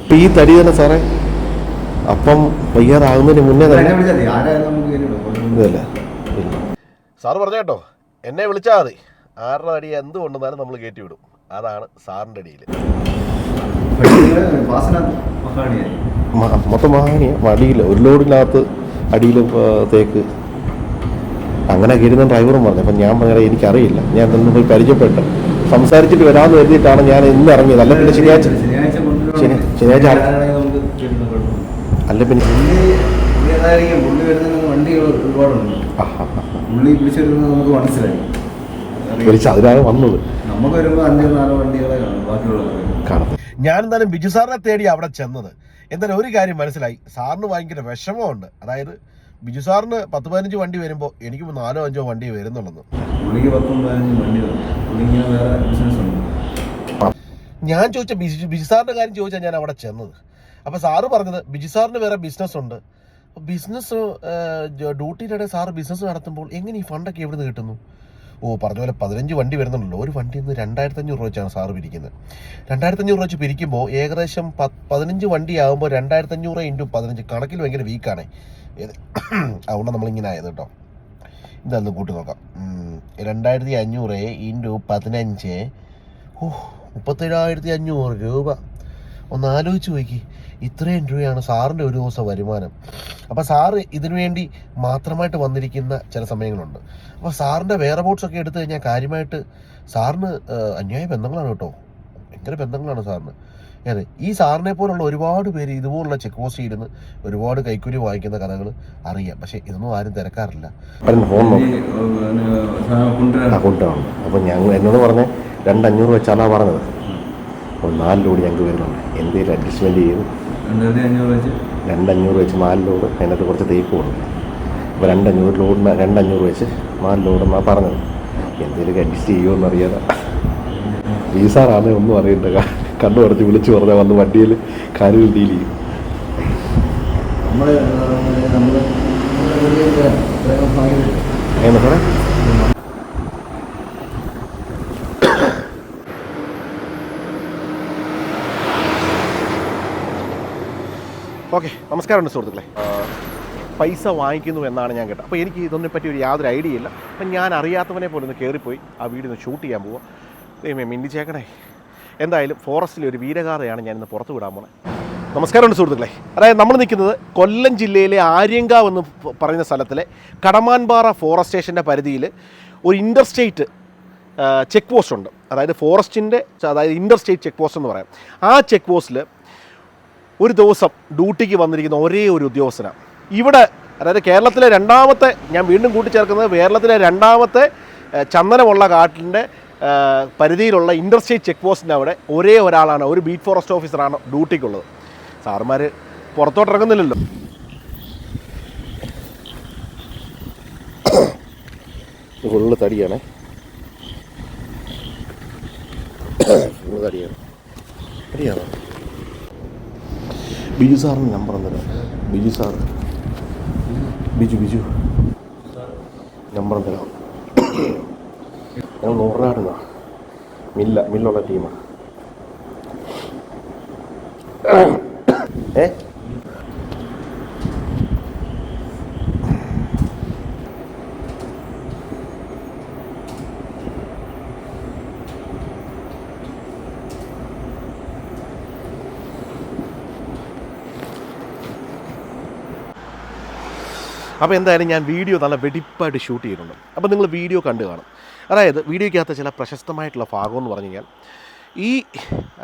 ഇപ്പം ഈ തടി തന്നെ സാറേ. അപ്പം വയ്യാറാകുന്നതിന് മുന്നേ തന്നെ ഇതല്ല സാറ് പറഞ്ഞ കേട്ടോ. എന്നെ വിളിച്ചാൽ മതി. ആരുടെ അടി എന്ത് കൊണ്ടുവന്നാലും നമ്മൾ കയറ്റി വിടും. അതാണ് സാറിന്റെ അടിയിൽ മൊത്തം വാങ്ങിയ അടിയിൽ ഒരു ലോഡിനകത്ത് അടിയിൽ തേക്ക്. അങ്ങനെ കയറുന്ന ഡ്രൈവറും പറഞ്ഞു. അപ്പം ഞാൻ പറഞ്ഞാൽ എനിക്കറിയില്ല. ഞാൻ നിന്ന് പോയി പരിചയപ്പെട്ട്. സംസാരിച്ചിട്ട് വരാമെന്ന് കരുതിയിട്ടാണ് ഞാൻ ഇന്ന് ഇറങ്ങിയത്. അല്ല പിന്നെ ശനിയാഴ്ച ശനിയാഴ്ച. അല്ല പിന്നെ ഞാനെന്തായാലും അതിനാണ് വന്നത്. ഞാൻ എന്തായാലും ബിജു സാറിനെ തേടി അവിടെ ചെന്നത്. എന്തായാലും ഒരു കാര്യം മനസ്സിലായി. സാറിന് ഭയങ്കര വിഷമമുണ്ട്. അതായത് ബിജു സാറിന് പത്ത് പതിനഞ്ച് വണ്ടി വരുമ്പോൾ എനിക്ക് നാലോ അഞ്ചോ വണ്ടി വരുന്നുള്ളത് ഞാൻ ചോദിച്ച ബിജു ബിജു സാറിന്റെ കാര്യം ചോദിച്ചാൽ ഞാൻ അവിടെ ചെന്നത്. അപ്പൊ സാറ് പറഞ്ഞത് ബിജു സാറിന് വേറെ ബിസിനസ് ഉണ്ട്. ബിസിനസ് ഡ്യൂട്ടിയിലൂടെ സാറ് ബിസിനസ് നടത്തുമ്പോൾ എങ്ങനെ ഈ ഫണ്ടൊക്കെ എവിടെ നിന്ന് കിട്ടുന്നു? ഓ പറഞ്ഞ പോലെ പതിനഞ്ച് വണ്ടി വരുന്നുണ്ടല്ലോ. ഒരു വണ്ടിയിൽ നിന്ന് രണ്ടായിരത്തി അഞ്ഞൂറ് രൂപ വെച്ചാണ് സാറ് പിരിക്കുന്നത്. രണ്ടായിരത്തി അഞ്ഞൂറ് വെച്ച് പിരിക്കുമ്പോൾ ഏകദേശം പത്ത് പതിനഞ്ച് വണ്ടി ആകുമ്പോൾ രണ്ടായിരത്തി അഞ്ഞൂറ് ഇന്റു പതിനഞ്ച് കണക്കിൽ ഭയങ്കര വീക്കാണ് ഏത്? അതുകൊണ്ട് നമ്മളിങ്ങനെ ആയത് കേട്ടോ. ഇതൊന്ന് കൂട്ടി നോക്കാം. രണ്ടായിരത്തി അഞ്ഞൂറ് ഇന്റു പതിനഞ്ച്. ഓ മുപ്പത്തേഴായിരത്തി അഞ്ഞൂറ് രൂപ. ഒന്ന് ആലോചിച്ച് നോക്കി. ഇത്രയും രൂപയാണ് സാറിന്റെ ഒരു ദിവസം വരുമാനം. അപ്പോൾ സാറ് ഇതിനു വേണ്ടി മാത്രമായിട്ട് വന്നിരിക്കുന്ന ചില സമയങ്ങളുണ്ട്. അപ്പോൾ സാറിന്റെ വേറെ ബോട്ട്സ് ഒക്കെ എടുത്തു കഴിഞ്ഞാൽ കാര്യമായിട്ട് സാറിന് അന്യായ ബന്ധങ്ങളാണ് കേട്ടോ. ഭയങ്കര ബന്ധങ്ങളാണ് സാറിന്. അതെ ഈ സാറിനെ പോലുള്ള ഒരുപാട് പേര് ഇതുപോലുള്ള ചെക്ക് പോസ്റ്റ് ഇരുന്ന് ഒരുപാട് കൈക്കൂലി വാങ്ങിക്കുന്ന കഥകൾ അറിയാം. പക്ഷെ ഇതൊന്നും ആരും തിരക്കാറില്ല. അപ്പൊ ഞങ്ങൾ എന്നോട് പറഞ്ഞ രണ്ടഞ്ഞൂറ് വെച്ചാണ് പറഞ്ഞത്. അപ്പോൾ നാല് ലോഡ് ഞങ്ങൾക്ക് വരുന്നുണ്ട്. എന്തെങ്കിലും അഡ്ജസ്റ്റ്മെന്റ് ചെയ്ത് വെച്ച്. രണ്ടഞ്ഞൂറ് വെച്ച് നാല് ലോഡ്. അതിനകത്ത് കുറച്ച് തേപ്പ് ഉണ്ട് അപ്പോൾ രണ്ടഞ്ഞൂറ് ലോഡിന് രണ്ടഞ്ഞൂറ് വെച്ച് നാല് ലോഡെന്നാണ് പറഞ്ഞത്. എന്തെങ്കിലും അഡ്ജസ്റ്റ് ചെയ്യുമോ എന്നറിയാതെ. ഈ സാറാണ് ഒന്നും അറിയണ്ട. കണ്ണു പറഞ്ഞ് വിളിച്ചു പറഞ്ഞാൽ വന്ന് വണ്ടിയിൽ കാര്യങ്ങൾ ഡീൽ ചെയ്യും സാറേ? ഓക്കെ നമസ്കാരമുണ്ട് സുഹൃത്തുക്കളെ. പൈസ വാങ്ങിക്കുന്നു എന്നാണ് ഞാൻ കേട്ടത്. അപ്പോൾ എനിക്ക് ഇതൊന്നെ പറ്റി ഒരു യാതൊരു ഐഡിയ ഇല്ല. അപ്പം ഞാൻ അറിയാത്തവനെ പോലെ ഒന്ന് കയറിപ്പോയി ആ വീടിന്ന് ഷൂട്ട് ചെയ്യാൻ പോവുക ദൈവമേ മിന്നി ചേക്കണേ എന്തായാലും ഫോറസ്റ്റിലെ ഒരു വീരഗാഥയാണ് ഞാൻ ഇന്ന് പുറത്ത് വിടാൻ പോണേ. നമസ്കാരമുണ്ട് സുഹൃത്തുക്കളെ. അതായത് നമ്മൾ നിൽക്കുന്നത് കൊല്ലം ജില്ലയിലെ ആര്യങ്കാവ് എന്ന് പറയുന്ന സ്ഥലത്തിലെ കടമാൻപാറ ഫോറസ്റ്റ് സ്റ്റേഷന്റെ പരിധിയിൽ ഒരു ഇന്റർ സ്റ്റേറ്റ് ചെക്ക് പോസ്റ്റ് ഉണ്ട്. അതായത് ഫോറസ്റ്റിന്റെ അതായത് ഇന്റർ സ്റ്റേറ്റ് ചെക്ക് പോസ്റ്റ് എന്ന് പറയാം. ആ ചെക്ക് പോസ്റ്റിൽ ഒരു ദിവസം ഡ്യൂട്ടിക്ക് വന്നിരിക്കുന്ന ഒരേ ഒരു ഉദ്യോഗസ്ഥനാണ്. ഇവിടെ അതായത് കേരളത്തിലെ രണ്ടാമത്തെ ഞാൻ വീണ്ടും കൂട്ടിച്ചേർക്കുന്നത് കേരളത്തിലെ രണ്ടാമത്തെ ചന്ദനമുള്ള കാട്ടിന്റെ പരിധിയിലുള്ള ഇന്റർസ്റ്റേറ്റ് ചെക്ക് പോസ്റ്റിന്റെ അവിടെ ഒരേ ഒരാളാണ് ഒരു ബീറ്റ് ഫോറസ്റ്റ് ഓഫീസറാണ് ഡ്യൂട്ടിക്കുള്ളത്. സാറുമാർ പുറത്തോട്ട് ഇറങ്ങുന്നില്ലല്ലോ ഫുള്ള് തടിയാണേ. ഫുള്ള് തടിയാണ്. തടിയാണോ? ബിജു സാറിന് നമ്പർ ഒന്നല്ല ബിജു സാർ ബിജു ബിജു. നമ്പർ തരാം. ഞങ്ങൾ നൂറാടുന്ന മില്ല മില്ലുള്ള ടീമാണ് ഏ? അപ്പോൾ എന്തായാലും ഞാൻ വീഡിയോ നല്ല വെടിപ്പായിട്ട് ഷൂട്ട് ചെയ്തിട്ടുണ്ട്. അപ്പോൾ നിങ്ങൾ വീഡിയോ കണ്ടു കാണും. അതായത് വീഡിയോയ്ക്കകത്ത് ചില പ്രശസ്തമായിട്ടുള്ള ഭാഗം എന്ന് പറഞ്ഞു കഴിഞ്ഞാൽ ഈ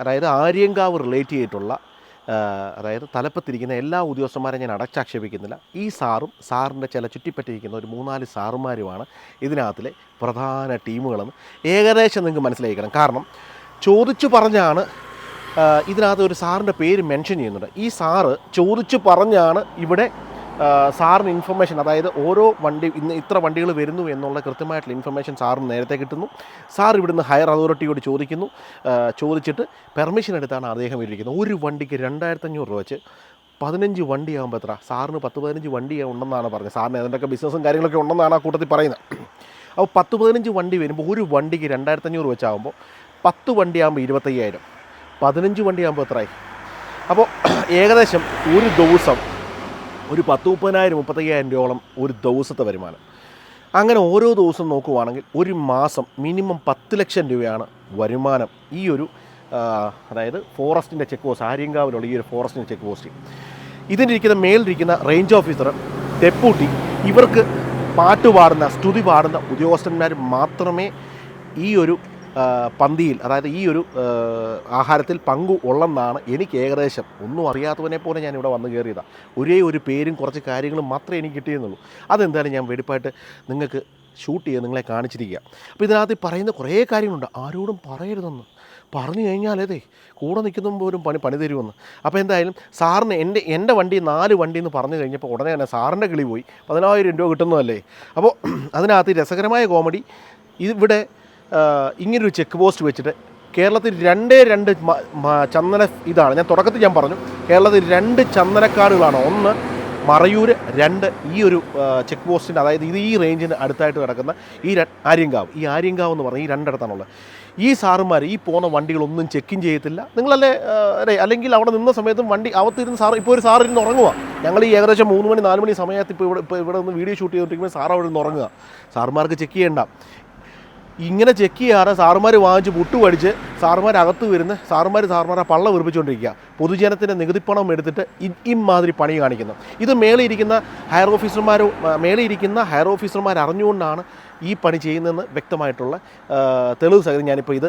അതായത് ആര്യങ്കാവ് റിലേറ്റ് ചെയ്തിട്ടുള്ള അതായത് തലപ്പത്തിരിക്കുന്ന എല്ലാ ഉദ്യോഗസ്ഥന്മാരെയും ഞാൻ അടച്ചാക്ഷേപിക്കുന്നില്ല. ഈ സാറും സാറിന്റെ ചില ചുറ്റിപ്പറ്റിയിരിക്കുന്ന ഒരു മൂന്നാൽ സാറുമാരുമാണ് ഇതിനകത്തിലെ പ്രധാന ടീമുകളെന്ന് ഏകദേശം നിങ്ങൾക്ക് മനസ്സിലാക്കണം കാരണം ചോദിച്ചു പറഞ്ഞാണ് ഇതിനകത്ത് ഒരു സാറിന്റെ പേര് മെൻഷൻ ചെയ്യുന്നുണ്ട്. ഈ സാറ് ചോദിച്ചു പറഞ്ഞാണ് ഇവിടെ സാറിന് ഇൻഫർമേഷൻ അതായത് ഓരോ വണ്ടി ഇന്ന് ഇത്ര വണ്ടികൾ വരുന്നു എന്നുള്ള കൃത്യമായിട്ടുള്ള ഇൻഫർമേഷൻ സാറിന് നേരത്തെ കിട്ടുന്നു. സാർ ഇവിടുന്ന് ഹയർ അതോറിറ്റിയോട് ചോദിക്കുന്നു. ചോദിച്ചിട്ട് പെർമിഷൻ എടുത്താണ് അദ്ദേഹം ഇരിക്കുന്നത്. ഒരു വണ്ടിക്ക് രണ്ടായിരത്തഞ്ഞൂറ് രൂപ വെച്ച് പതിനഞ്ച് വണ്ടിയാകുമ്പോൾ എത്ര? സാറിന് പത്ത് പതിനഞ്ച് വണ്ടി ഉണ്ടെന്നാണ് പറഞ്ഞത്. സാറിന് അതിന്റെയൊക്കെ ബിസിനസ്സും കാര്യങ്ങളൊക്കെ ഉണ്ടെന്നാണ് ആ കൂട്ടത്തിൽ പറയുന്നത്. അപ്പോൾ പത്ത് പതിനഞ്ച് വണ്ടി വരുമ്പോൾ ഒരു വണ്ടിക്ക് രണ്ടായിരത്തഞ്ഞൂറ് വെച്ചാകുമ്പോൾ പത്ത് വണ്ടിയാകുമ്പോൾ ഇരുപത്തയ്യായിരം. പതിനഞ്ച് വണ്ടിയാകുമ്പോൾ എത്രയായി അപ്പോൾ ഏകദേശം ഒരു ദിവസം ഒരു പത്ത് മുപ്പതിനായിരം മുപ്പത്തയ്യായിരം രൂപയോളം ഒരു ദിവസത്തെ വരുമാനം. അങ്ങനെ ഓരോ ദിവസം നോക്കുവാണെങ്കിൽ ഒരു മാസം മിനിമം പത്ത് ലക്ഷം രൂപയാണ് വരുമാനം ഈ ഒരു അതായത് ഫോറസ്റ്റിന്റെ ചെക്ക് പോസ്റ്റ് ആര്യങ്കാവിലുള്ള ഈ ഒരു ഫോറസ്റ്റിന്റെ ചെക്ക് പോസ്റ്റ്. ഇതിനിരിക്കുന്ന മേലിരിക്കുന്ന റേഞ്ച് ഓഫീസർ ഡെപ്യൂട്ടി ഇവർക്ക് പാട്ട് പാടുന്ന സ്തുതി പാടുന്ന ഉദ്യോഗസ്ഥന്മാർ മാത്രമേ ഈ ഒരു പന്തിയിൽ അതായത് ഈ ഒരു ആഹാരത്തിൽ പങ്കു ഉള്ളെന്നാണ് എനിക്ക് ഏകദേശം ഒന്നും അറിയാത്തവനെ പോലെ ഞാൻ ഇവിടെ വന്ന് കയറിയതാണ് ഒരേ ഒരു പേരും കുറച്ച് കാര്യങ്ങളും മാത്രമേ എനിക്ക് കിട്ടിയെന്നുള്ളൂ അതെന്തായാലും ഞാൻ വെടിപ്പായിട്ട് നിങ്ങൾക്ക് ഷൂട്ട് ചെയ്ത് നിങ്ങളെ കാണിച്ചിരിക്കുക. അപ്പോൾ ഇതിനകത്ത് പറയുന്ന കുറേ കാര്യങ്ങളുണ്ട്. ആരോടും പറയരുതെന്ന്. പറഞ്ഞു കഴിഞ്ഞാലേതേ കൂടെ നിൽക്കുന്ന പോലും പണി പണി തരുമെന്ന്. അപ്പോൾ എന്തായാലും സാറിന് എന്റെ എന്റെ വണ്ടി നാല് വണ്ടി എന്ന് പറഞ്ഞു കഴിഞ്ഞപ്പോൾ ഉടനെ തന്നെ സാറിന്റെ കിളി പോയി. പതിനായിരം രൂപ കിട്ടുന്നതല്ലേ? അപ്പോൾ അതിനകത്ത് രസകരമായ കോമഡി. ഇവിടെ ഇങ്ങനൊരു ചെക്ക് പോസ്റ്റ് വെച്ചിട്ട് കേരളത്തിൽ രണ്ടേ രണ്ട് ചന്ദന ഇതാണ്. ഞാൻ തുടക്കത്തിൽ ഞാൻ പറഞ്ഞു കേരളത്തിൽ രണ്ട് ചന്ദനക്കാടുകളാണ്. ഒന്ന് മറയൂർ രണ്ട് ഈ ഒരു ചെക്ക് പോസ്റ്റിന്റെ അതായത് ഇത് ഈ റേഞ്ചിന് അടുത്തായിട്ട് കിടക്കുന്ന ഈ ആര്യങ്കാവ്. ഈ ആര്യങ്കാവ് എന്ന് പറഞ്ഞാൽ ഈ രണ്ടിടത്താണുള്ളത്. ഈ സാറുമാർ ഈ പോകുന്ന വണ്ടികളൊന്നും ചെക്കിങ് ചെയ്യത്തില്ല. നിങ്ങളല്ലേ അല്ലെങ്കിൽ അവിടെ നിന്ന സമയത്തും വണ്ടി അവത്തിരുന്ന് സാർ ഇപ്പോൾ ഒരു സാർ ഇരുന്ന് ഉറങ്ങുക ഞങ്ങൾ ഈ ഏകദേശം മൂന്ന് മണി നാല് മണി സമയത്ത് ഇപ്പോൾ ഇവിടെ ഇപ്പോൾ ഇവിടെ നിന്ന് വീഡിയോ ഷൂട്ട് ചെയ്തിട്ടിരിക്കുമ്പോൾ സാർ അവിടെ നിന്ന് ഉറങ്ങുക സാറുമാർക്ക് ചെക്ക് ചെയ്യണ്ട. ഇങ്ങനെ ചെക്ക് ചെയ്യാതെ സാറുമാർ വാങ്ങിച്ച് പുട്ട് പഠിച്ച് സാറുമാർ അകത്ത് വരുന്ന സാറുമാർ സാറുമാരെ പള്ള വീർപ്പിച്ചുകൊണ്ടിരിക്കുക. പൊതുജനത്തിന്റെ നികുതിപ്പണം എടുത്തിട്ട് ഇമാതിരി പണി കാണിക്കുന്നു. ഇത് മേലെ ഇരിക്കുന്ന ഹയർ ഓഫീസർമാർ മേലെ ഇരിക്കുന്ന ഹയർ ഓഫീസർമാർ അറിഞ്ഞുകൊണ്ടാണ് ഈ പണി ചെയ്യുന്നതെന്ന് വ്യക്തമായിട്ടുള്ള തെളിവ് സഹിതം ഞാനിപ്പോൾ ഇത്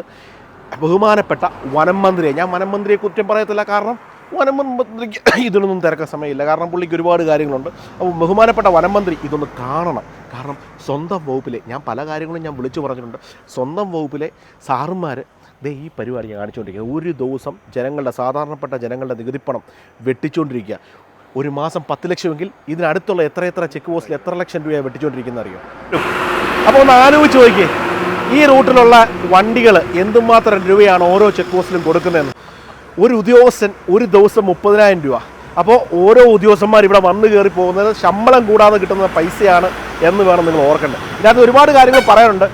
ബഹുമാനപ്പെട്ട വനം മന്ത്രിയെ ഞാൻ വനം മന്ത്രിയെ കുറ്റം പറയത്തില്ല കാരണം വനം മന്ത്രിക്ക് ഇതിനൊന്നും തിരക്കാൻ സമയമില്ല. കാരണം പുള്ളിക്ക് ഒരുപാട് കാര്യങ്ങളുണ്ട്. അപ്പോൾ ബഹുമാനപ്പെട്ട വനമന്ത്രി ഇതൊന്ന് കാണണം. കാരണം സ്വന്തം വകുപ്പിലെ ഞാൻ പല കാര്യങ്ങളും ഞാൻ വിളിച്ചു പറഞ്ഞിട്ടുണ്ട്. സ്വന്തം വകുപ്പിലെ സാറുമാർ ദേ ഈ പരിപാടി ഞാൻ കാണിച്ചുകൊണ്ടിരിക്കുക. ഒരു ദിവസം ജനങ്ങളുടെ സാധാരണപ്പെട്ട ജനങ്ങളുടെ നികുതിപ്പണം വെട്ടിച്ചുകൊണ്ടിരിക്കുക. ഒരു മാസം പത്ത് ലക്ഷമെങ്കിൽ ഇതിനടുത്തുള്ള എത്ര എത്ര ചെക്ക് പോസ്റ്റിൽ എത്ര ലക്ഷം രൂപയാണ് വെട്ടിച്ചുകൊണ്ടിരിക്കുന്നത് അറിയോ? അപ്പോൾ ഒന്ന് ആലോചിച്ച് നോക്കിയേ. ഈ റൂട്ടിലുള്ള വണ്ടികൾ എന്തുമാത്രം രൂപയാണ് ഓരോ ചെക്ക് പോസ്റ്റിലും കൊടുക്കുന്നതെന്ന്. ഒരു ഉദ്യോഗസ്ഥൻ ഒരു ദിവസം മുപ്പതിനായിരം രൂപ. അപ്പോൾ ഓരോ ഉദ്യോഗസ്ഥന്മാർ ഇവിടെ വന്നു കയറി പോകുന്നത് ശമ്പളം കൂടാതെ കിട്ടുന്ന പൈസയാണ് എന്ന് വേണം നിങ്ങൾ ഓർക്കേണ്ടത്. ഇതിനകത്ത് ഒരുപാട് കാര്യങ്ങൾ പറയാനുണ്ട്.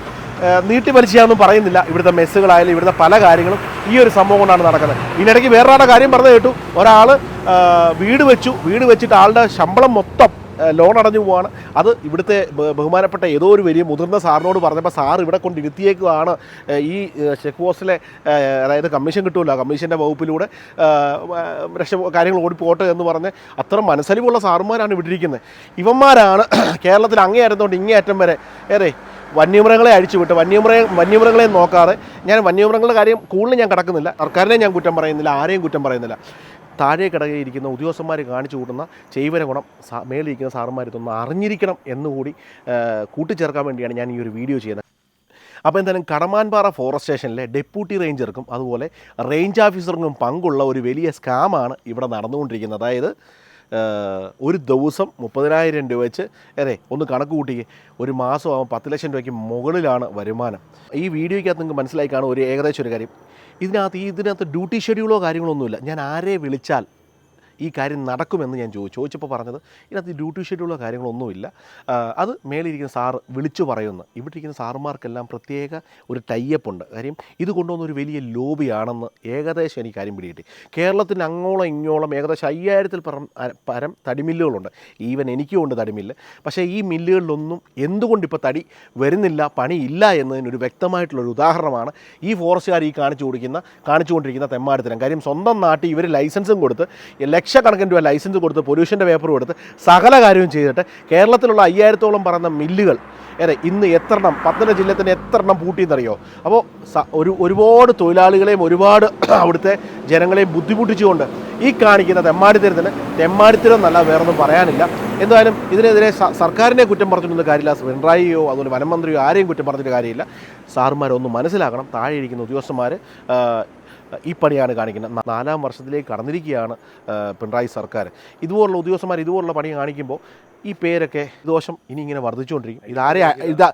നീട്ടി വലിച്ചാന്നും പറയുന്നില്ല. ഇവിടുത്തെ മെസ്സുകളായാലും ഇവിടുത്തെ പല കാര്യങ്ങളും ഈ ഒരു സംഭവം കൊണ്ടാണ് നടക്കുന്നത്. ഇതിനിടയ്ക്ക് വേറൊരാളുടെ കാര്യം പറഞ്ഞു കേട്ടു. ഒരാൾ വീട് വെച്ചു. വീട് വെച്ചിട്ട് ആളുടെ ശമ്പളം മൊത്തം ലോൺ അടഞ്ഞു പോവാണ്. അത് ഇവിടുത്തെ ബഹുമാനപ്പെട്ട ഏതോ ഒരു വലിയ മുതിർന്ന സാറിനോട് പറഞ്ഞപ്പോൾ സാർ ഇവിടെ കൊണ്ടിരുത്തിയേക്കുവാണ് ഈ ചെക്ക് പോസ്റ്റിലെ അതായത് കമ്മീഷൻ കിട്ടുമല്ലോ കമ്മീഷന്റെ വകുപ്പിലൂടെ രക്ഷ കാര്യങ്ങൾ ഓടിപ്പോട്ടെ എന്ന് പറഞ്ഞ് അത്ര മനസ്സലിവുള്ള സാറുമാരാണ് ഇവിടെ ഇരിക്കുന്നത് ഇവന്മാരാണ് കേരളത്തിൽ അങ്ങേ അറ്റത്തോണ്ട് ഇങ്ങേ അറ്റം വരെ ഏറെ വന്യമൃഗങ്ങളെ അഴിച്ചുവിട്ട്. വന്യമൃഗ വന്യമൃഗങ്ങളെ നോക്കാതെ ഞാൻ വന്യമൃഗങ്ങളുടെ കാര്യം കൂടുതൽ ഞാൻ കിടക്കുന്നില്ല. സർക്കാരിനെ ഞാൻ കുറ്റം പറയുന്നില്ല ആരെയും കുറ്റം പറയുന്നില്ല. താഴെ കിടകയിരിക്കുന്ന ഉദ്യോഗസ്ഥന്മാർ കാണിച്ചു കൂട്ടുന്ന ചെയ്വന ഗുണം സാ മേലിരിക്കുന്ന സാറന്മാരിതൊന്ന് അറിഞ്ഞിരിക്കണം എന്നുകൂടി കൂട്ടിച്ചേർക്കാൻ വേണ്ടിയാണ് ഞാൻ ഈ ഒരു വീഡിയോ ചെയ്യുന്നത്. അപ്പോൾ എന്തായാലും കടമാൻപാറ ഫോറസ്റ്റ് സ്റ്റേഷനിലെ ഡെപ്യൂട്ടി റേഞ്ചർക്കും അതുപോലെ റേഞ്ച് ഓഫീസർക്കും പങ്കുള്ള ഒരു വലിയ സ്കാമാണ് ഇവിടെ നടന്നുകൊണ്ടിരിക്കുന്നത്. അതായത് ഒരു ദിവസം മുപ്പതിനായിരം രൂപ വെച്ച് അതെ ഒന്ന് കണക്ക് കൂട്ടിക്ക്. ഒരു മാസം ആകുമ്പോൾ പത്ത് ലക്ഷം രൂപയ്ക്ക് മുകളിലാണ് വരുമാനം. ഈ വീഡിയോയ്ക്കകത്ത് നിങ്ങൾക്ക് മനസ്സിലായി കാണും ഒരു ഏകദേശം ഒരു കാര്യം. ഇതിനകത്ത് ഈ ഇതിനകത്ത് ഡ്യൂട്ടി ഷെഡ്യൂളോ കാര്യങ്ങളോ ഒന്നുമില്ല. ഞാൻ ആരെ വിളിച്ചാൽ ഈ കാര്യം നടക്കുമെന്ന് ഞാൻ ചോദിച്ചു. ചോദിച്ചപ്പോൾ പറഞ്ഞത് ഇതിനകത്ത് ഡ്യൂട്ടി ഷെഡ്യൂളോ കാര്യങ്ങളൊന്നുമില്ല അത് മേളിരിക്കുന്ന സാറ് വിളിച്ചു പറയുന്നു. ഇവിടെ ഇരിക്കുന്ന സാറുമാർക്കെല്ലാം പ്രത്യേക ഒരു ടൈപ്പ് ഉണ്ട്. കാര്യം ഇത് കൊണ്ടുവന്ന ഒരു വലിയ ലോബിയാണെന്ന് ഏകദേശം എനിക്ക് കാര്യം പിടികിട്ടി. കേരളത്തിന് അങ്ങോളം ഇങ്ങോളം ഏകദേശം അയ്യായിരത്തിൽ പരം പരം തടിമില്ലുകളുണ്ട് ഈവൻ എനിക്കും ഉണ്ട് തടിമില്ല് പക്ഷേ ഈ മില്ലുകളിലൊന്നും എന്തുകൊണ്ട് ഇപ്പോൾ തടി വരുന്നില്ല പണിയില്ല എന്നതിനൊരു വ്യക്തമായിട്ടുള്ളൊരു ഉദാഹരണമാണ് ഈ ഫോറസ്റ്റുകാർ ഈ കാണിച്ചു കൊടുക്കുന്ന കാണിച്ചുകൊണ്ടിരിക്കുന്ന തെമ്മാടിത്തരം. കാര്യം സ്വന്തം നാട്ടിൽ ഇവർ ലൈസൻസും കൊടുത്ത് ലക്ഷക്കണക്കിന് രൂപ ലൈസൻസ് കൊടുത്ത് പൊല്യൂഷന്റെ പേപ്പർ കൊടുത്ത് സകല കാര്യവും ചെയ്തിട്ട് കേരളത്തിലുള്ള അയ്യായിരത്തോളം പറയുന്ന മില്ലുകൾ. അതെ ഇന്ന് എത്രണ്ണം പത്തനംതിട്ട ജില്ലയിൽ തന്നെ എത്രണ്ണം പൂട്ടിയെന്നറിയോ? അപ്പോൾ ഒരു ഒരുപാട് തൊഴിലാളികളെയും ഒരുപാട് അവിടുത്തെ ജനങ്ങളെയും ബുദ്ധിമുട്ടിച്ചുകൊണ്ട് ഈ കാണിക്കുന്ന തെമ്മാടിത്തരത്തിന് തെമ്മാടിത്തരം എന്നല്ല വേറൊന്നും പറയാനില്ല. എന്തായാലും ഇതിനെതിരെ സർക്കാരിനെ കുറ്റം പറഞ്ഞിട്ടൊന്നും കാര്യമില്ല. പിണറായിയോ അതുപോലെ വനമന്ത്രിയോ ആരെയും കുറ്റം പറഞ്ഞിട്ട് കാര്യമില്ല. സാറുമാരൊന്നും മനസ്സിലാക്കണം. താഴെ ഇരിക്കുന്ന ഉദ്യോഗസ്ഥന്മാർ ഈ പണിയാണ് കാണിക്കുന്നത്. നാലാം വർഷത്തിലേക്ക് കടന്നിരിക്കുകയാണ് പിണറായി സർക്കാർ ഇതുപോലുള്ള ഉദ്യോഗസ്ഥന്മാർ ഇതുപോലുള്ള പണി കാണിക്കുമ്പോൾ ഈ പേരൊക്കെ ദോഷം ഇനി ഇങ്ങനെ വർദ്ധിച്ചുകൊണ്ടിരിക്കും. ഇതാരെ ഇതാ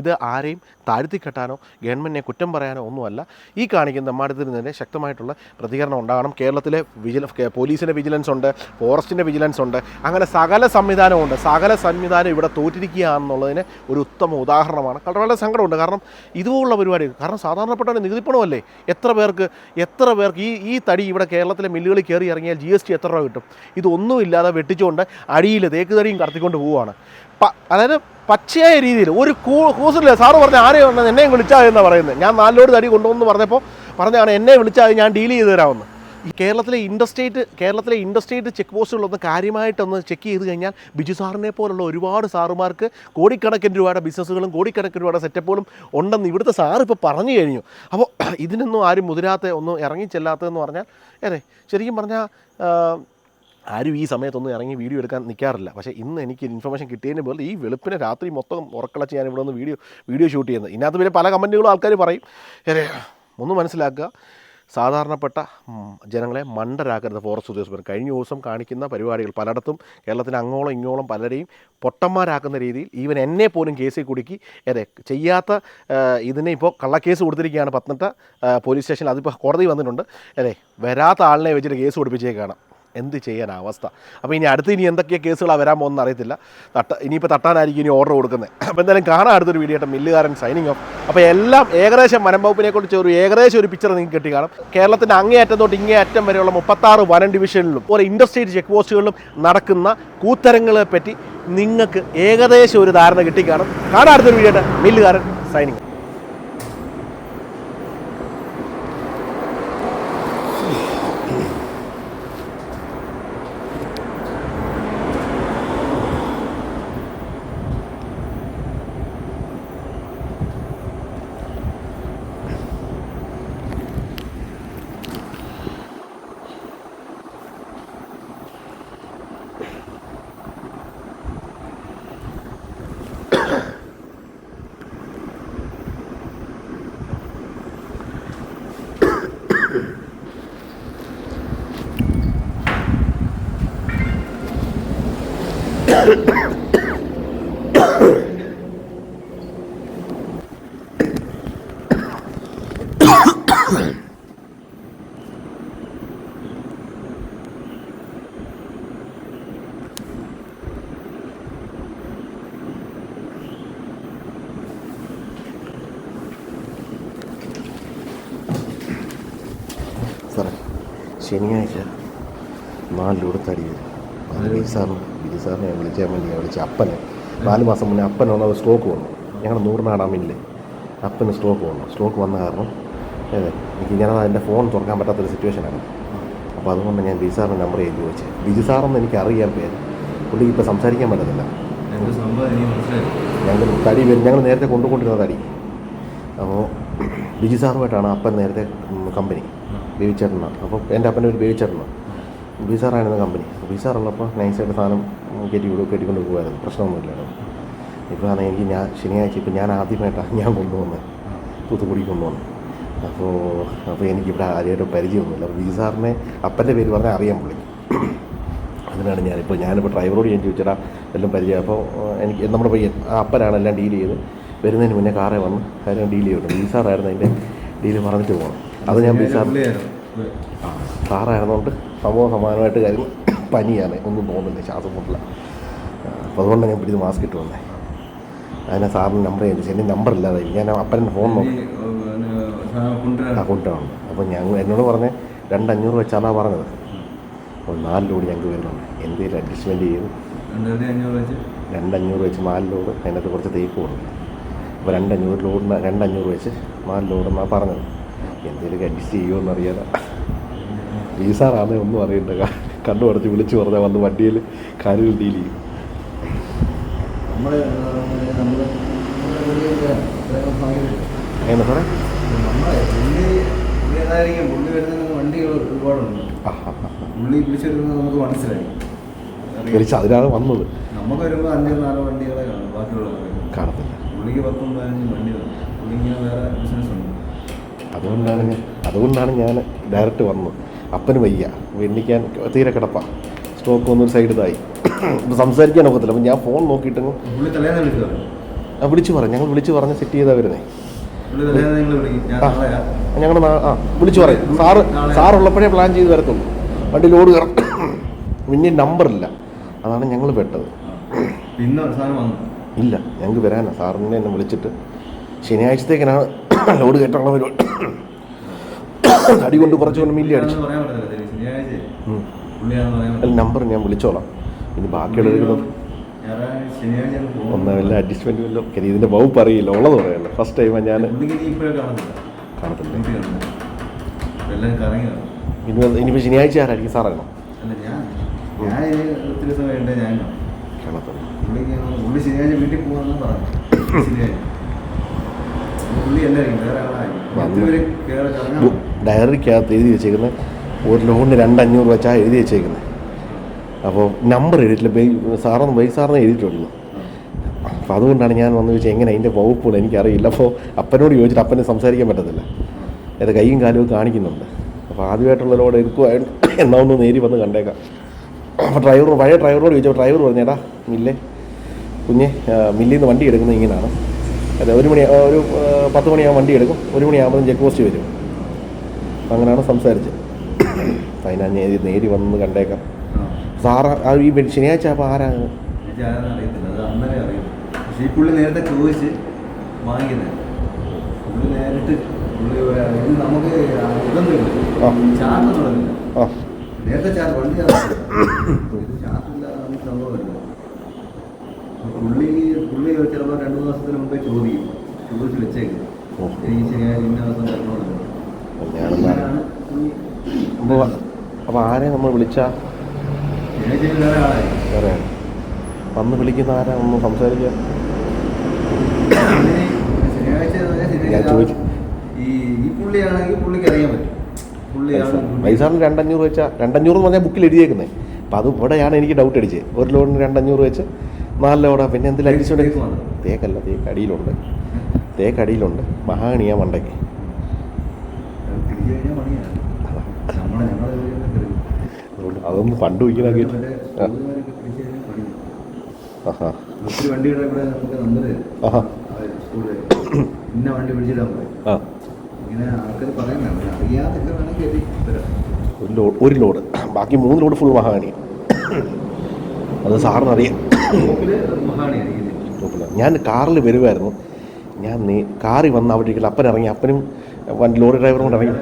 ഇത് ആരെയും താഴ്ത്തിക്കെട്ടാനോ ഗവൺമെന്റിനെ കുറ്റം പറയാനോ ഒന്നുമല്ല. ഈ കാണിക്കുന്ന നമ്മാടത്തിന് തന്നെ ശക്തമായിട്ടുള്ള പ്രതികരണം ഉണ്ടാകണം. കേരളത്തിലെ വിജില പോലീസിന്റെ വിജിലൻസ് ഉണ്ട് ഫോറസ്റ്റിന്റെ വിജിലൻസ് ഉണ്ട്. അങ്ങനെ സകല സംവിധാനമുണ്ട് സകല സംവിധാനം ഇവിടെ തോറ്റിരിക്കുകയാണെന്നുള്ളതിന് ഒരു ഉത്തമ ഉദാഹരണമാണ്. വളരെ സങ്കടമുണ്ട്. കാരണം ഇതുപോലുള്ള പരിപാടി കാരണം സാധാരണപ്പെട്ട നികുതിപ്പണമല്ലേ എത്ര പേർക്ക് എത്ര പേർക്ക് ഈ ഈ തടി ഇവിടെ കേരളത്തിലെ മില്ലുകളിൽ കയറി ഇറങ്ങിയാൽ ജി എസ് ടി എത്ര രൂപ കിട്ടും? ഇതൊന്നുമില്ലാതെ വെട്ടിച്ചുകൊണ്ട് അടിയിൽ തേക്ക് തടിയും കടത്തിക്കൊണ്ട് പോവുകയാണ്. അതായത് പച്ചയായ രീതിയിൽ ഒരു കൂ കൂസില്ല സാറ് പറഞ്ഞ ആരെയും ഉണ്ടെന്ന് എന്നെയും വിളിച്ചാൽ എന്നാണ് പറയുന്നത്. ഞാൻ നാലോട് തടി കൊണ്ടുവന്ന് പറഞ്ഞപ്പോൾ പറഞ്ഞാണ് എന്നെ വിളിച്ചാൽ ഞാൻ ഡീൽ ചെയ്ത് തരാമെന്ന്. ഈ കേരളത്തിലെ ഇൻഡസ്ട്രേറ്റ് കേരളത്തിലെ ഇൻഡസ്ട്രേറ്റ് ചെക്ക് പോസ്റ്റുകളൊന്ന് കാര്യമായിട്ടൊന്ന് ചെക്ക് ചെയ്ത് കഴിഞ്ഞാൽ ബിജു സാറിനെ പോലുള്ള ഒരുപാട് സാറുമാർക്ക് കോടിക്കണക്കിന് രൂപയുടെ ബിസിനസ്സുകളും കോടിക്കണക്കിന് രൂപയുടെ സെറ്റപ്പുകളും ഉണ്ടെന്ന് ഇവിടുത്തെ സാർ പറഞ്ഞു കഴിഞ്ഞു. അപ്പോൾ ഇതിനൊന്നും ആരും മുതിരാത്ത ഒന്നും ഇറങ്ങി ചെല്ലാത്തതെന്ന് പറഞ്ഞാൽ അതെ ശരിക്കും പറഞ്ഞാൽ ആരും ഈ സമയത്തൊന്നും ഇറങ്ങി വീഡിയോ എടുക്കാൻ നിൽക്കാറില്ല പക്ഷേ ഇന്ന് എനിക്ക് ഇൻഫർമേഷൻ കിട്ടിയതിന് പോലെ ഈ വെളുപ്പിനെ രാത്രി മൊത്തം ഉറക്കളച്ച് ഞാൻ ഇവിടെ നിന്ന് വീഡിയോ വീഡിയോ ഷൂട്ട് ചെയ്യുന്നത്. ഇതിനകത്ത് പിന്നെ പല കമന്റുകളും ആൾക്കാർ പറയും. ഒന്ന് മനസ്സിലാക്കുക. സാധാരണപ്പെട്ട ജനങ്ങളെ മണ്ടരാക്കരുത് ഫോറസ്റ്റ് ഉദ്യോഗസ്ഥർ കഴിഞ്ഞ ദിവസം കാണിക്കുന്ന പരിപാടികൾ പലയിടത്തും കേരളത്തിന് അങ്ങോളം ഇങ്ങോളം പലരെയും പൊട്ടന്മാരാക്കുന്ന രീതിയിൽ ഈവൻ എന്നെ പോലും കേസിൽ കുടുക്കി അതെ ചെയ്യാത്ത ഇതിനെ ഇപ്പോൾ കള്ളക്കേസ് കൊടുത്തിരിക്കുകയാണ് പത്തനംതിട്ട പോലീസ് സ്റ്റേഷനിൽ അതിപ്പോൾ കോടതി വന്നിട്ടുണ്ട്. അതെ വരാത്ത ആളിനെ വെച്ചിട്ട് കേസ് കൊടുപ്പിച്ചേക്കാണ്. എന്ത് ചെയ്യാൻ അവസ്ഥ? അപ്പോൾ ഇനി അടുത്ത് ഇനി എന്തൊക്കെ കേസുകളാണ് വരാൻ പോകുന്നത് അറിയത്തില്ല. തട്ട ഇനിയിപ്പോൾ തട്ടാനായിരിക്കും ഇനി ഓർഡർ കൊടുക്കുന്നത് അപ്പോൾ എന്തായാലും കാണാൻ അടുത്തൊരു വീഡിയോ ആയിട്ട് മില്ലുകാരൻ സൈനിങ് ഓഫ് അപ്പോൾ എല്ലാം ഏകദേശം വനംവകുപ്പിനെ കുറിച്ച് ഒരു ഏകദേശം ഒരു പിക്ചർ നിങ്ങൾക്ക് കിട്ടി കാണും. കേരളത്തിന്റെ അങ്ങേയറ്റം തൊട്ട് ഇങ്ങേ അറ്റം വരെയുള്ള മുപ്പത്താറ് വനം ഡിവിഷനിലും ഓരോ ഇൻഡസ്ട്രിയൽ ചെക്ക് പോസ്റ്റുകളിലും നടക്കുന്ന കൂത്തരങ്ങളെ പറ്റി നിങ്ങൾക്ക് ഏകദേശം ഒരു ധാരണ കിട്ടിക്കാണും കാണാൻ അടുത്തൊരു വീഡിയോ ആയിട്ട് മില്ലുകാരൻ സൈനിങ് സാറേ ശനിയാഴ്ച നാലിലൂടെ തടി വരും. സാറിന് ബിജു സാറിനെ ഞാൻ വിളിച്ചാൽ വേണ്ടി ഞാൻ വിളിച്ച അപ്പനെ. നാല് മാസം മുന്നേ അപ്പൻ വന്നത് സ്ട്രോക്ക് വന്നു. ഞങ്ങളുടെ നൂറിനാടാൻ മില്ല് അപ്പന് സ്ട്രോക്ക് വന്നു. സ്ട്രോക്ക് വന്ന കാരണം എനിക്ക് ഞാൻ എന്റെ ഫോൺ തുറക്കാൻ പറ്റാത്തൊരു സിറ്റുവേഷനാണ് അപ്പോൾ അതുകൊണ്ട് ഞാൻ ബിജു സാറിന്റെ നമ്പർ എഴുതി ചോദിച്ചത് ബിജു സാറെന്ന് എനിക്ക് അറിയാൻ പേര്. പുള്ളി ഇപ്പോൾ സംസാരിക്കാൻ പറ്റത്തില്ല. ഞങ്ങൾ തടി വരും ഞങ്ങൾ നേരത്തെ കൊണ്ടുകൊണ്ടിരുന്ന തടി. അപ്പോൾ ബിജു സാറുമായിട്ടാണ് അപ്പൻ നേരത്തെ കമ്പനി ബേബിച്ചേട്ടനാണ് അപ്പോൾ എന്റെ അപ്പന്റെ ഒരു ബേബിച്ചേട്ടനാണ് ബിസാറായിരുന്നു കമ്പനി. ബിസാറുള്ളപ്പോൾ നൈസായിട്ട് സാധനം കയറ്റി വിടും കയറ്റിക്കൊണ്ട് പോകുമായിരുന്നു പ്രശ്നമൊന്നുമില്ലായിരുന്നു ഇപ്പോൾ ആണെങ്കിൽ എനിക്ക് ഞാൻ ശനിയാഴ്ച ഇപ്പോൾ ഞാൻ ആദ്യമായിട്ടാണ് ഞാൻ കൊണ്ടുവന്നത് തൂത്തുക്കുടി കൊണ്ടുവന്നത് അപ്പോൾ അപ്പോൾ എനിക്കിവിടെ ആരെയായിട്ട് പരിചയമൊന്നുമില്ല. അപ്പോൾ ബിസാറിനെ അപ്പന്റെ പേര് പറഞ്ഞാൽ അറിയാൻ പുള്ളി. അതിനാണ് ഞാനിപ്പോൾ ഞാനിപ്പോൾ ഡ്രൈവറോട് ഞാൻ ചോദിച്ചടാ എല്ലാം പരിചയം. അപ്പോൾ എനിക്ക് നമ്മുടെ പയ്യൻ അപ്പനാണ് എല്ലാം ഡീൽ ചെയ്ത്. വരുന്നതിന് മുന്നേ കാറേ വന്ന് കാര്യം ഡീൽ ചെയ്തിട്ടുണ്ട് ബിസാറായിരുന്നു അതിന്റെ ഡീൽ പറഞ്ഞിട്ട് പോകണം അത് ഞാൻ ബി സാർ സാറായിരുന്നുകൊണ്ട് സംഭവം സമാനമായിട്ട് കാര്യം പനിയാണ്. ഒന്നും തോന്നുന്നില്ല. ശ്വാസം മുട്ടില്ല അപ്പോൾ അതുകൊണ്ടാണ് ഞാൻ പിടിച്ച് മാസ്ക് ഇട്ട് വന്നത് അതിനെ സാറിന് നമ്പർ ചെയ്യുന്നത് എന്റെ നമ്പർ ഇല്ലാതെ ഞാൻ അപ്പന്റെ ഫോൺ നോക്കി. ആ കൊണ്ടുവരണം. അപ്പോൾ ഞങ്ങൾ എന്നോട് പറഞ്ഞ് രണ്ടഞ്ഞൂറ് വെച്ചാണാ വെച്ചാണ് പറഞ്ഞത്. അപ്പോൾ നാല് ലോഡ് ഞങ്ങൾക്ക് വരുന്നുണ്ട്. എന്തെങ്കിലും അഡ്ജസ്റ്റ്മെന്റ് ചെയ്ത് രണ്ടഞ്ഞൂറ് വെച്ച്? നാല് ലോഡ്. അതിനകത്ത് കുറച്ച് തേക്ക് കൊടുക്കും അപ്പോൾ രണ്ടഞ്ഞൂറ് ലോഡിന് രണ്ടഞ്ഞൂറ് വെച്ച് നാല് ലോഡെന്നാണ് പറഞ്ഞത്. എന്തെങ്കിലും അഡ്ജസ്റ്റ് ചെയ്യുമോ അറിയാതെ ഈ സാറാണെ ഒന്നും അറിയണ്ട. കണ്ണു അടച്ച് വിളിച്ചു പറഞ്ഞാൽ വന്ന് വണ്ടിയിൽ കാര്യങ്ങൾ ഡീൽ ചെയ്യും എങ്ങനെ സാറേ? പുള്ളി വരുന്ന വണ്ടികൾ ഒരുപാടുണ്ട്. പുള്ളി നമുക്ക് മനസ്സിലായി. അതിനാണ് വന്നത്. നമുക്ക് വരുമ്പോൾ അഞ്ചോ നാലോ വണ്ടികളെ കാണും. ബാക്കിയുള്ളത് കാണത്തില്ല. പുള്ളിക്ക് പത്തും പതിനഞ്ചും വണ്ടികളാണ് പുള്ളിക്ക് വേറെ ബിസിനസ് ഉണ്ട്. അതുകൊണ്ടാണ് ഞാൻ അതുകൊണ്ടാണ് ഞാൻ ഡയറക്റ്റ് വന്നത്. അപ്പന് വയ്യ. എണ്ണിക്കാൻ തീരെ കിടപ്പ. സ്റ്റോക്ക് ഒന്നൊരു സൈഡ് ഇതായി. സംസാരിക്കാൻ ഒക്കത്തില്ല. അപ്പം ഞാൻ ഫോൺ നോക്കിയിട്ട് ആ, വിളിച്ചു പറഞ്ഞു ഞങ്ങൾ വിളിച്ചു പറഞ്ഞ് സെറ്റ് ചെയ്താ വരുന്നേ. ഞങ്ങൾ ആ വിളിച്ചു പറയും. സാറ് സാറുള്ളപ്പോഴേ പ്ലാൻ ചെയ്ത് വരത്തുള്ളൂ. വണ്ടി ലോഡ് കയറും. പിന്നെ നമ്പറില്ല അതാണ് ഞങ്ങൾ പെട്ടത്. ഇല്ല. ഞങ്ങൾക്ക് വരാനാണ് സാറിനെ എന്നെ വിളിച്ചിട്ട്. ശനിയാഴ്ചത്തേക്കിനാണ് ലോഡ് കയറ്റാനുള്ള പരിപാടി അടി കൊണ്ട് കുറച്ചുകൊണ്ട് മില്ലി അടിച്ചു. അല്ല നമ്പർ ഞാൻ വിളിച്ചോളാം. ഇനി ബാക്കിയുള്ള എടുക്കുന്നത് ഞായറാഴ്ച ശനിയാഴ്ച അങ്ങ് പോകും. ഒന്നും വല്ല അഡ്ജസ്റ്റ്മെന്റ് വല്ലോ ഇതിന്റെ വകുപ്പ് അറിയില്ല. ഉള്ളത് പറയല്ലോ ഫസ്റ്റ് ടൈമാണ് ഞാൻ ഇനി ഇനിയിപ്പോൾ ശനിയാഴ്ച ആരായിരിക്കും സാറാണോ. കാണത്തില്ല. ശനിയാഴ്ച വീട്ടിൽ പോകാമെന്ന് പറഞ്ഞു ശനിയാഴ്ച പുള്ളി എല്ലാവരും വേറെ ആളായി ഒത്തിരി പേര് കയറി കറങ്ങാൻ ബു- ഡയറിക്കകത്ത് എഴുതി വെച്ചേക്കുന്നത് ഒരു ലോണിന് രണ്ടഞ്ഞൂറ് വെച്ചാൽ എഴുതി വെച്ചേക്കുന്നത് അപ്പോൾ നമ്പർ എഴുതിയിട്ടില്ല. ബൈ സാറൊന്നും ബൈ സാറിന് എഴുതിയിട്ടുള്ളൂ. അപ്പോൾ അതുകൊണ്ടാണ് ഞാൻ വന്ന് ചോദിച്ചത് എങ്ങനെ അതിന്റെ വകുപ്പുകൾ എനിക്കറിയില്ല? അപ്പോൾ അപ്പനോട് ചോദിച്ചിട്ട് അപ്പനെ സംസാരിക്കാൻ പറ്റത്തില്ല. അത് കൈയും കാലും കാണിക്കുന്നുണ്ട്. അപ്പോൾ ആദ്യമായിട്ടുള്ള ലോഡ് എടുക്കുവായിട്ട് എന്നാ ഒന്ന് നേരി വന്ന് കണ്ടേക്കാം. അപ്പോൾ ഡ്രൈവർ പഴയ ഡ്രൈവറോട് ചോദിച്ചപ്പോൾ ഡ്രൈവർ പറഞ്ഞേടാ മില്ലേ കുഞ്ഞെ മില്ലിൽ നിന്ന് വണ്ടി എടുക്കുന്നത് ഇങ്ങനെയാണ് അതെ ഒരു മണി ഒരു പത്ത് മണിയാകുമ്പോൾ വണ്ടി എടുക്കും. ഒരു മണിയാകുമ്പോൾ ചെക്ക് പോസ്റ്റ് വരും. അങ്ങനെയാണ് സംസാരിച്ചത്. അതിനാ നേരി നേരി വന്ന് കണ്ടേക്കാം. സാറ് ആ ഈ ശനിയാഴ്ച അപ്പോൾ ആരാ? അറിയത്തില്ല അത് അറിയും. പക്ഷേ ഈ പുള്ളി നേരത്തെ ചോദിച്ച് വാങ്ങിക്കുന്നത് പുള്ളി നേരിട്ട് പുള്ളി ഒരു- ഇത് നമുക്ക് ഇതൊന്നും തുടങ്ങില്ല നേരത്തെ വണ്ടി സംഭവമല്ല. പുള്ളി പുള്ളി ചിലപ്പോൾ രണ്ട് മൂന്ന് ദിവസത്തിന് മുമ്പേ ചോദിക്കും ചോദിച്ച് വെച്ചേക്കും ഓ. എനിക്ക് ശരിയായ ഇന്ന ദിവസം തരണമല്ലോ ഞാനെന്നാ അങ്ങനെയാണ് പുള്ളി. അപ്പോൾ അപ്പോൾ ആരെ നമ്മൾ വിളിച്ചാൽ ശനിയാഴ്ച വേറെ ആളായി. വന്ന് വിളിക്കുന്ന ആരാ? ഒന്ന് സംസാരിക്കാം. ഞാൻ ചോദിച്ചു. രണ്ടഞ്ഞൂറ് വെച്ചാൽ രണ്ടഞ്ഞൂറ് എന്ന് പറഞ്ഞാൽ ബുക്കിൽ എഴുതിയേക്കുന്നത് അപ്പം അത് ഇവിടെയാണ് എനിക്ക് ഡൗട്ട് അടിച്ചത് ഒരു ലോണിന് രണ്ടഞ്ഞൂറ് വെച്ച് നാല് ലോഡാ പിന്നെ എന്തെങ്കിലും അടിച്ചോടെ? തേക്കല്ല തേക്ക് അടിയിലുണ്ട്. തേക്ക് അടിയിലുണ്ട്. മഹാണിയാ മണ്ടയ്ക്ക്. അതൊന്ന് ഫണ്ട് കഴിഞ്ഞാൽ പണിയാണ്. ആഹാ. ഇന്ന വണ്ടി പിടിച്ചിടാൻ ആ. ഒരു ലോഡ് ഒരു ലോഡ്. ബാക്കി മൂന്ന് ലോഡ് ഫുൾ മഹാണി അത് സാറിന് അറിയാം ഷോപ്പിൽ മഹാണിയായിരിക്കും കുഴപ്പമില്ല. ഞാൻ കാറിൽ വരുമായിരുന്നു ഞാൻ നേ കാറിൽ വന്ന് അവിടെ ഇരിക്കില്ല അപ്പൻ ഇറങ്ങി. അപ്പനും വണ്ടി ലോറി ഡ്രൈവറും കൂടെ ഇറങ്ങി.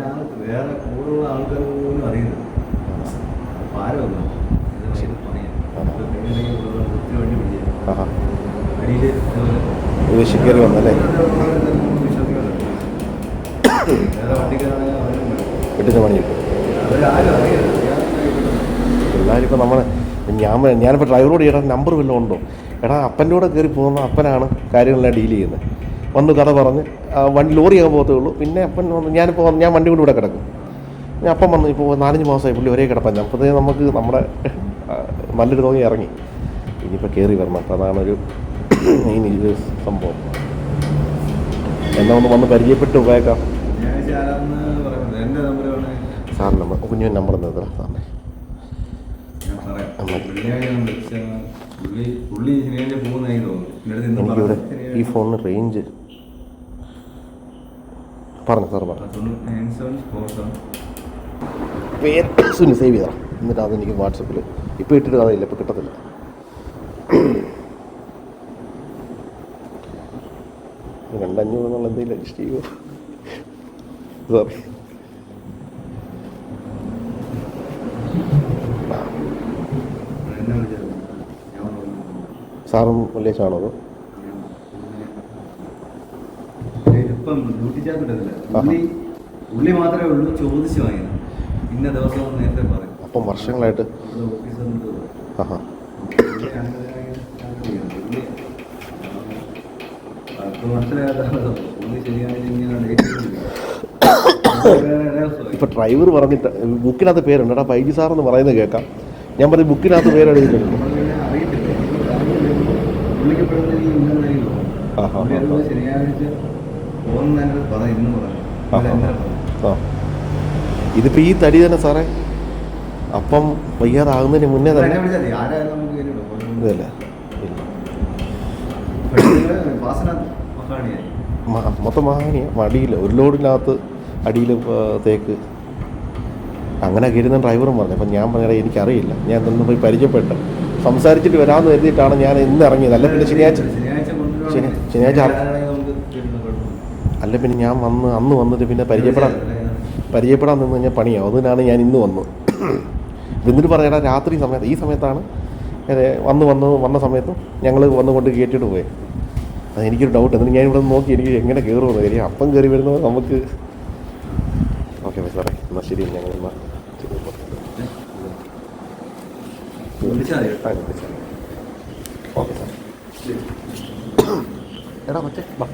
ശിക്കറി വന്നല്ലേ. വെട്ടിച്ച പണി കിട്ടും. എല്ലാവരും ഇപ്പം നമ്മളെ ഞാൻ ഞാനിപ്പോൾ ഡ്രൈവറോട് ചേട്ടാ നമ്പർ വല്ലതും ഉണ്ടോ? എടാ അപ്പന്റെ കൂടെ കയറി പോകുന്ന അപ്പനാണ് കാര്യങ്ങളെല്ലാം ഡീൽ ചെയ്യുന്നത്. വന്ന് കഥ പറഞ്ഞ് വണ്ടി ലോറി ആകാൻ പോകത്തേ ഉള്ളൂ. പിന്നെ അപ്പൻ വന്ന് ഞാനിപ്പോൾ വന്ന് ഞാൻ വണ്ടി കൊണ്ട് ഇവിടെ കിടക്കും. ഞാൻ അപ്പം വന്ന് ഇപ്പോൾ നാലഞ്ച് മാസമായി പുള്ളി ഒരേ കിടപ്പാൻ അപ്പോഴത്തേ നമുക്ക് നമ്മുടെ നല്ലൊരു തോന്നി ഇറങ്ങി. ഇനിയിപ്പോൾ കയറി വരണം. അപ്പോൾ അതാണൊരു മെയിൻ ഇത് സംഭവം. എന്നാ ഒന്ന് വന്ന് പരിചയപ്പെട്ട് പോയേക്കാം. സാറിന് നമ്പർ കുഞ്ഞു നമ്പർ നിർത്തല സാറിന്. എനിക്കിവിടെ ഈ ഫോണിന് റേഞ്ച് പറഞ്ഞു സാർ പറഞ്ഞു. സുനി സേവ് ചെയ്താ എന്നിട്ട് അതെനിക്ക് വാട്സപ്പിൽ. ഇപ്പോൾ ഇട്ടിട്ട് കഥയില്ല ഇപ്പോൾ കിട്ടത്തില്ല. രണ്ടഞ്ഞൂറ് എന്നുള്ള എന്തെങ്കിലും അഡ്ജസ്റ്റ് ചെയ്യുമോ സോറി എന്നെ വിളിച്ചത് ഞാൻ പറഞ്ഞു. സാറും മല്ലേശാണോ അതോ. ഇപ്പം ഡ്യൂട്ടി ചാർജ് ഉള്ളി ഉള്ളി മാത്രമേ ഉള്ളൂ ചോദിച്ച് വാങ്ങിയത്. ഇന്ന ദിവസം നേരത്തെ പറയും അപ്പം വർഷങ്ങളായിട്ട്. ഇപ്പൊ ആഹാ. ഇപ്പം ഡ്രൈവർ പറഞ്ഞിട്ട് ബുക്കിനകത്ത് പേരുണ്ട്. എടാ സാർ എന്ന് പറയുന്നത് കേൾക്കാം. ഞാൻ പറഞ്ഞു ബുക്കിനകത്ത് പേരെഴുതിയിട്ടുണ്ട്. ശനിയാഴ്ച ഇന്ന് പറഞ്ഞു. ഇതിപ്പോൾ ഈ തടി തന്നെ സാറേ. അപ്പം വയ്യാതാകുന്നതിന് മുന്നേ തന്നെ ഇതല്ല മൊത്തം മഹാനിയാണ് അടിയിൽ ഒരു ലോഡിനകത്ത് അടിയിൽ തേക്ക്. അങ്ങനെ കയറുന്ന ഡ്രൈവറും പറഞ്ഞു. അപ്പം ഞാൻ പറഞ്ഞാൽ എനിക്കറിയില്ല. ഞാൻ തന്നെ പോയി പരിചയപ്പെട്ടു. സംസാരിച്ചിട്ട് വരാമെന്ന് കരുതിയിട്ടാണ് ഞാൻ ഇന്ന് ഇറങ്ങിയത്. അല്ല പിന്നെ ശനിയാഴ്ച ശനിയാഴ്ച. അല്ല പിന്നെ ഞാൻ വന്ന് അന്ന് വന്നിട്ട് പിന്നെ പരിചയപ്പെടാൻ പരിചയപ്പെടാൻ നിന്ന് കഴിഞ്ഞാൽ പണിയാവും. അതിനാണ് ഞാൻ ഇന്ന് വന്നത്. എന്നിട്ട് പറയടാ രാത്രി സമയത്ത് ഈ സമയത്താണ് വന്ന് വന്ന് വന്ന സമയത്തും ഞങ്ങൾ വന്നുകൊണ്ട് കയറ്റിയിട്ട് പോയി. അത് എനിക്കൊരു ഡൗട്ട് എന്നിട്ട് ഞാൻ ഇവിടെ നോക്കി എനിക്ക് എങ്ങനെ കയറുമെന്ന് കാര്യം അപ്പം കയറി വരുന്നത് നമുക്ക് ഓക്കെ സാറേ എന്നാൽ ശരി ഞങ്ങൾ എന്നാൽ ശരി, പോട്ടെ. വിളിച്ചാൽ മതി. ആ, വിളിച്ചാൽ മതി. ഓക്കെ സാർ എടാ മറ്റേ വാ.